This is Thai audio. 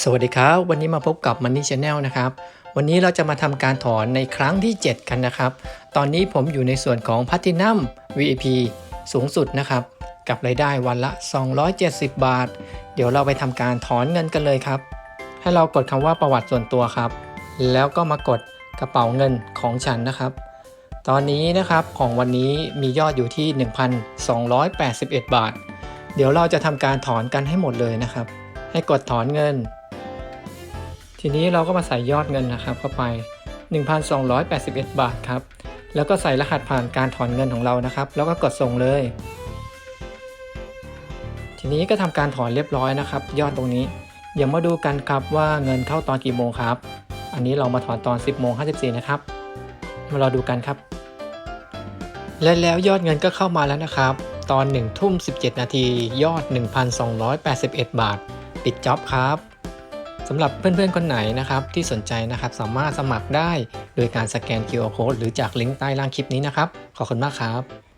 สวัสดีครับวันนี้มาพบกับ Money Channel นะครับ วันนี้เราจะมาทำการถอนในครั้งที่ 7 กันนะครับ ตอนนี้ผมอยู่ในส่วนของ Platinum VIP สูงสุดนะครับ กับรายได้วันละ 270 บาท เดี๋ยวเราไปทำการถอนเงินกันเลยครับ ให้เรากดคำว่าประวัติส่วนตัวครับ แล้วก็มากดกระเป๋าเงินของฉันนะครับ ตอนนี้นะครับของวันนี้มียอดอยู่ที่ 1,281 บาท เดี๋ยวเราจะทำการถอนกันให้หมดเลยนะครับ ให้กดถอนเงิน ทีนี้เราก็มาใส่ยอดเงินนะครับเข้าไป 1,281 บาทครับ แล้วก็ใส่รหัสผ่านการถอนเงินของเรานะครับ แล้วก็กดส่งเลย ทีนี้ก็ทำการถอนเรียบร้อยนะครับ ยอดตรงนี้เดี๋ยวมาดูกันครับว่าเงินเข้าตอนกี่โมงครับ อันนี้เรามาถอนตอน 10โมง54 นะครับ มารอดูกันครับ และแล้วยอดเงินก็เข้ามาแล้วนะครับ ตอน1ทุ่ม17 นาทียอด 1,281 บาท ปิดจ็อบครับ สำหรับเพื่อนๆคนไหนนะครับที่สนใจนะครับ สามารถสมัครได้โดยการสแกน QR Code หรือจากลิงก์ใต้ล่างคลิปนี้นะครับ ขอบคุณมากครับ